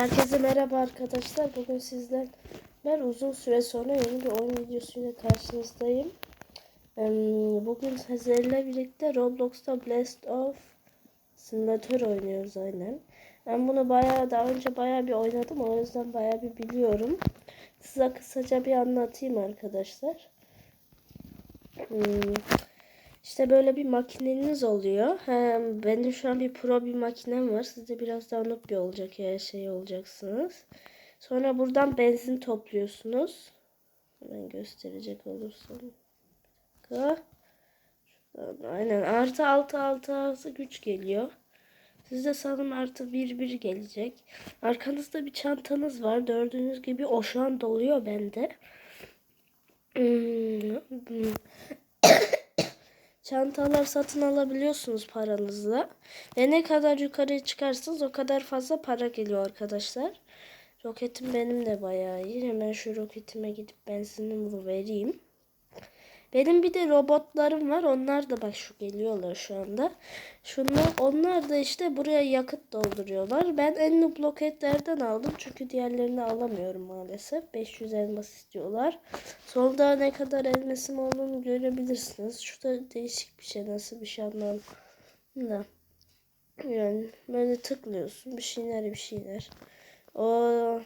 Herkese merhaba arkadaşlar. Bugün sizden ben uzun süre sonra yeni bir oyun videosuyla karşınızdayım. Bugün sizlerle birlikte Roblox'ta Blast of Simulator oynuyoruz aynen. Ben bunu bayağı daha önce bayağı bir oynadım. O yüzden bayağı bir biliyorum. Size kısaca bir anlatayım arkadaşlar. Hmm, İşte böyle bir makineniz oluyor. Hem benim şu an bir pro bir makinem var. Sizde biraz daha noob bir olacak her şey olacaksınız. Sonra buradan benzin topluyorsunuz. Hemen gösterecek olursam. Şuradan, aynen artı altı altı altı güç geliyor. Sizde sanırım artı bir bir gelecek. Arkanızda bir çantanız var. Gördüğünüz gibi o şu an doluyor bende. Çantalar satın alabiliyorsunuz paranızla. Ve ne kadar yukarıya çıkarsanız o kadar fazla para geliyor arkadaşlar. Roketim benim de bayağı iyi. Hemen şu roketime gidip benzinimi vereyim. Benim bir de robotlarım var. Onlar da bak şu geliyorlar şu anda. Şunlar onlar da işte buraya yakıt dolduruyorlar. Ben en noob roketlerden aldım. Çünkü diğerlerini alamıyorum maalesef. 500 elmas istiyorlar. Solda ne kadar elmasım olduğunu görebilirsiniz. Şurada değişik bir şey. Nasıl bir şey anlamadım. Da. Yani böyle tıklıyorsun. Bir şeyler bir şeyler. O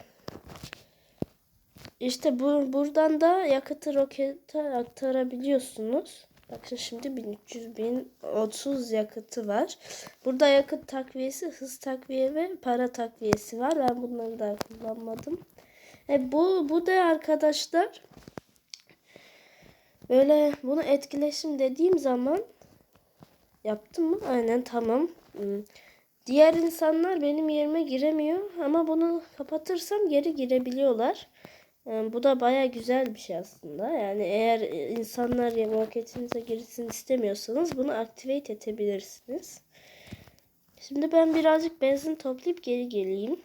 işte bu buradan da yakıtı rokete aktarabiliyorsunuz. Bakın şimdi 1300 1030 yakıtı var. Burada yakıt takviyesi, hız takviye ve para takviyesi var. Ben bunları da kullanmadım. E bu bu da arkadaşlar böyle bunu etkileşim dediğim zaman yaptım mı? Aynen tamam. Hmm. Diğer insanlar benim yerime giremiyor ama bunu kapatırsam geri girebiliyorlar. Yani bu da baya güzel bir şey aslında. Yani eğer insanlar marketinize girsin istemiyorsanız bunu activate edebilirsiniz. Şimdi ben birazcık benzin toplayıp geri geleyim.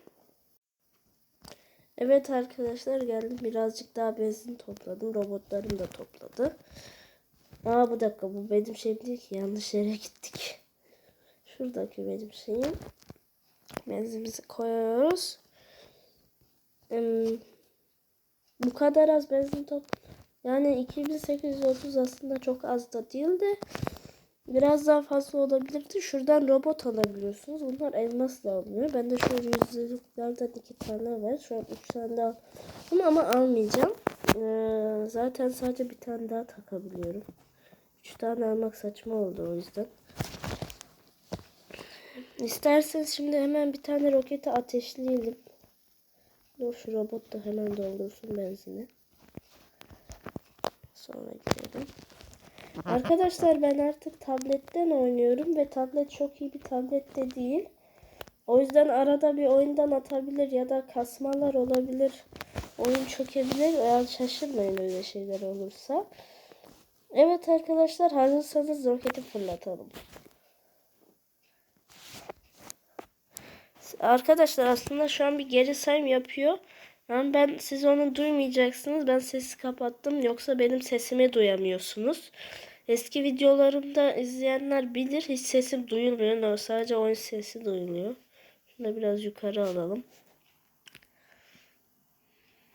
Evet arkadaşlar geldim. Birazcık daha benzin topladım. Robotlarım da topladı. Aa bu dakika bu benim şeyim değil ki. Yanlış yere gittik. Şuradaki benim şeyim. Benzinimizi koyuyoruz. Hmm. Bu kadar az benzin top. Yani 2830 aslında çok az da değildi. Biraz daha fazla olabilirdi. Şuradan robot alabiliyorsunuz. Bunlar elmas da alınıyor. Ben de şöyle yüzdeliklerden iki tane var. Şu an üç tane daha aldım ama almayacağım. Ee, zaten sadece bir tane daha takabiliyorum. Üç tane almak saçma oldu o yüzden. İsterseniz şimdi hemen bir tane roketi ateşleyelim. Dur şu robot da hemen doldursun benzini. Sonra gidelim. Arkadaşlar ben artık tabletten oynuyorum ve tablet çok iyi bir tablet de değil. O yüzden arada bir oyundan atabilir ya da kasmalar olabilir. Oyun çökebilir. Yani şaşırmayın öyle şeyler olursa. Evet arkadaşlar hazırsanız roketi fırlatalım. Arkadaşlar aslında şu an bir geri sayım yapıyor. Yani ben siz onu duymayacaksınız. Ben sesi kapattım. Yoksa benim sesimi duyamıyorsunuz. Eski videolarımda izleyenler bilir. Hiç sesim duyulmuyor. Sadece oyun sesi duyuluyor. Şunu biraz yukarı alalım.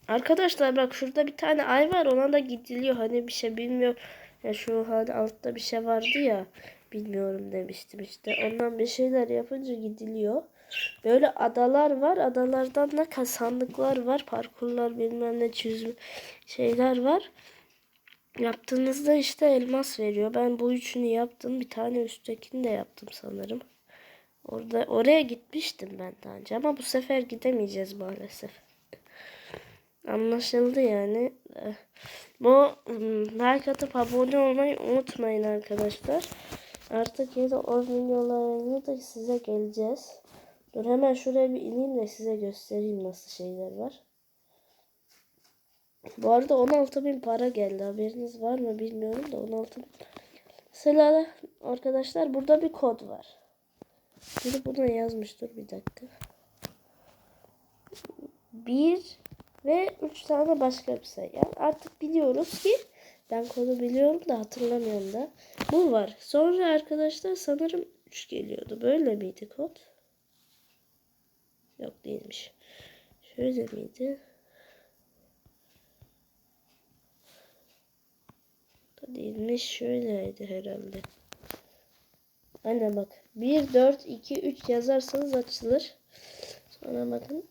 Arkadaşlar bak şurada bir tane ay var. Ona da gidiliyor. Hani bir şey bilmiyor. Ya şu hani altta bir şey vardı ya. Bilmiyorum demiştim işte. Ondan bir şeyler yapınca gidiliyor. Böyle adalar var. Adalardan da kasanlıklar var. Parkurlar bilmem ne çizim şeyler var. Yaptığınızda işte elmas veriyor. Ben bu üçünü yaptım. Bir tane üsttekini de yaptım sanırım. Orada oraya gitmiştim ben daha önce ama bu sefer gidemeyeceğiz maalesef. Anlaşıldı yani. Bu like atıp abone olmayı unutmayın arkadaşlar. Artık yeni o videolarını da size geleceğiz. Dur hemen şuraya bir ineyim de size göstereyim nasıl şeyler var. Bu arada 16 bin para geldi. Haberiniz var mı bilmiyorum da 16 bin. Mesela arkadaşlar burada bir kod var. Biri buna yazmıştır bir dakika. Bir ve üç tane başka bir sayı. Artık biliyoruz ki ben kodu biliyorum da hatırlamıyorum da. Bu var. Sonra arkadaşlar sanırım 3 geliyordu. Böyle miydi kod? Yok değilmiş. Şöyle miydi? Da değilmiş. Şöyleydi herhalde. Aynen bak. 1, 4, 2, 3 yazarsanız açılır. Sonra bakın.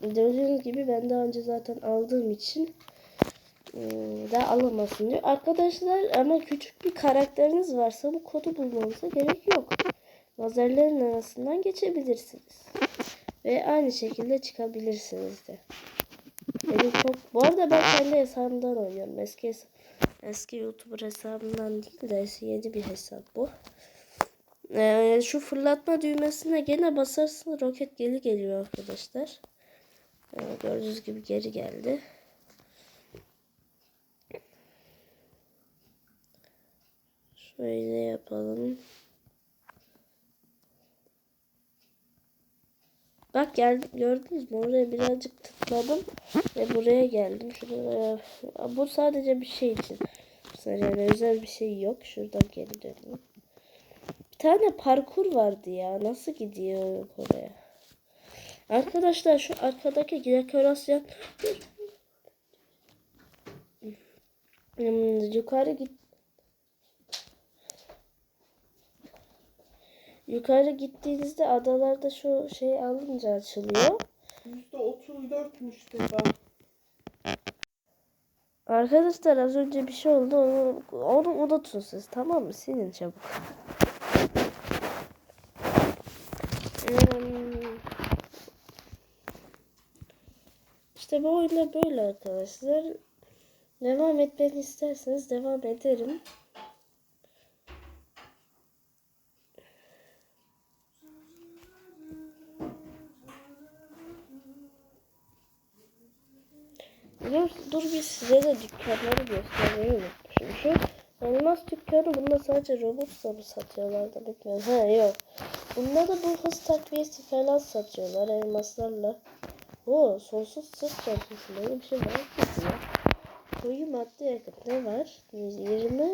Gördüğünüz gibi ben daha önce zaten aldığım için ıı, daha alamazsın diyor. Arkadaşlar ama küçük bir karakteriniz varsa bu kodu bulmanıza gerek yok. Lazerlerin arasından geçebilirsiniz. Ve aynı şekilde çıkabilirsiniz de. Benim çok... Bu arada ben kendi hesabımdan oynuyorum. Eski. Eski YouTuber hesabımdan değil de yeni bir hesap bu. Ee, şu fırlatma düğmesine gene basarsın roket geri geliyor arkadaşlar. Ee, gördüğünüz gibi geri geldi. Şöyle yapalım. Bak geldim gördünüz mü? Oraya birazcık tıkladım ve buraya geldim. Şuraya bu sadece bir şey için. Yani özel bir şey yok. Şuradan geri döneyim. Bir tane parkur vardı ya. Nasıl gidiyor oraya? Arkadaşlar şu arkadaki dekorasyon Hmm, yukarı git Yukarı gittiğinizde adalarda şu şey alınca açılıyor. %34'müş defa. Arkadaşlar az önce bir şey oldu. Onu, onu unutun siz. Tamam mı? Silin çabuk. Hmm. İşte bu oyunda böyle arkadaşlar. Devam etmeni isterseniz devam ederim. Dur, bir size de dükkanları göstermeyi. Şu elmas dükkanı bunda sadece Robux'la mı satıyorlar da bilmiyorum. Ha yok. Bunda da bu hız takviyesi falan satıyorlar elmaslarla. O sonsuz sırt çantası böyle bir şey var mı ya? Koyu madde yakıt ne var? 120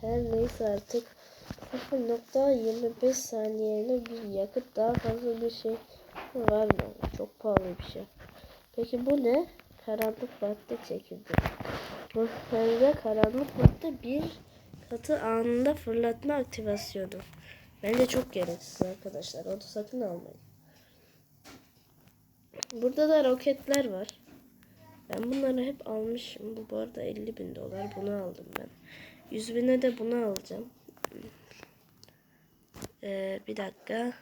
her neyse artık 0.25 saniyeyle bir yakıt daha fazla bir şey var mı? Çok pahalı bir şey. Peki bu ne? Karanlık madde çekirdeği. Bu sözde karanlık madde bir katı anında fırlatma aktivasyonu. Bence çok gereksiz arkadaşlar. Onu sakın almayın. Burada da roketler var. Ben bunları hep almışım. Bu bu arada 50 bin dolar. Bunu aldım ben. 100 bine de bunu alacağım. Ee, bir dakika.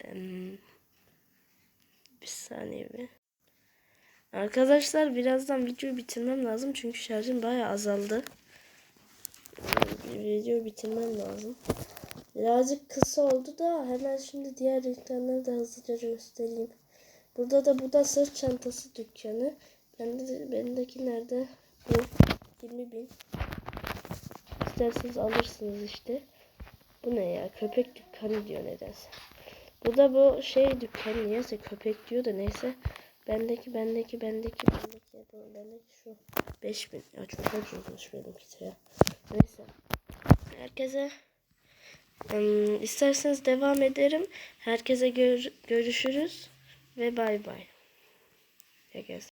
Em, bir saniye bir. Arkadaşlar birazdan videoyu bitirmem lazım. Çünkü şarjım bayağı azaldı. Videoyu bitirmem lazım. Birazcık kısa oldu da hemen şimdi diğer renklerleri de hızlıca göstereyim. Burada da bu da sırt çantası dükkanı. Bende, bendeki nerede? Bu 20 bin. İsterseniz alırsınız işte. Bu ne ya? Köpek dükkanı diyor nedense. Bu da bu şey dükkanı niyeyse köpek diyor da neyse. Bendeki bendeki bendeki bendeki bendeki şu 5000. Ya çok ucuzmuş benimki ya. Neyse. Herkese ım, isterseniz devam ederim. Herkese gör- görüşürüz ve bay bay. Herkese.